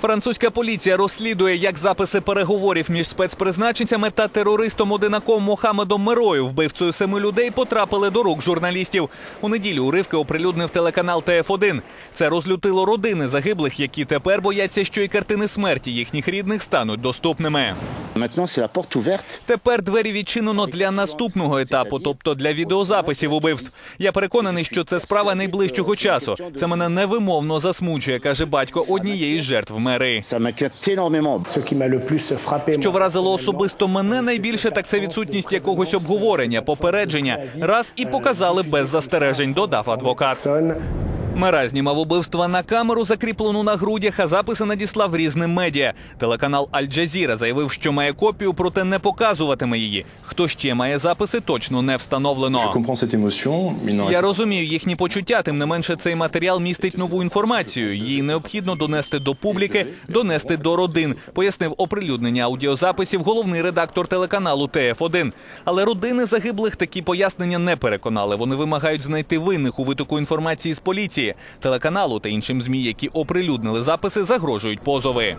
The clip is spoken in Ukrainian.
Французька поліція розслідує, як записи переговорів між спецпризначенцями та терористом одинаком Мохамедом Мирою, вбивцею семи людей, потрапили до рук журналістів. У неділю уривки оприлюднив телеканал ТФ1. Це розлютило родини загиблих, які тепер бояться, що і картини смерті їхніх рідних стануть доступними. Тепер двері відчинено для наступного етапу, тобто для відеозаписів убивств. Я переконаний, що це справа найближчого часу. Це мене невимовно засмучує, каже батько однієї з жертв мери. Що вразило особисто мене найбільше, так це відсутність якогось обговорення, попередження. Раз і показали без застережень, додав адвокат. Мера знімав убивства на камеру, закріплену на грудях, а записи надіслав різним медіа. Телеканал Аль-Джазіра заявив, що має копію, проте не показуватиме її. Хто ще має записи, точно не встановлено. Я розумію їхні почуття. Тим не менше, цей матеріал містить нову інформацію. Її необхідно донести до публіки, донести до родин. Пояснив оприлюднення аудіозаписів головний редактор телеканалу ТФ1. Але родини загиблих такі пояснення не переконали. Вони вимагають знайти винних у витоку інформації з поліції. Телеканалу та іншим змі, які оприлюднили записи, загрожують позови.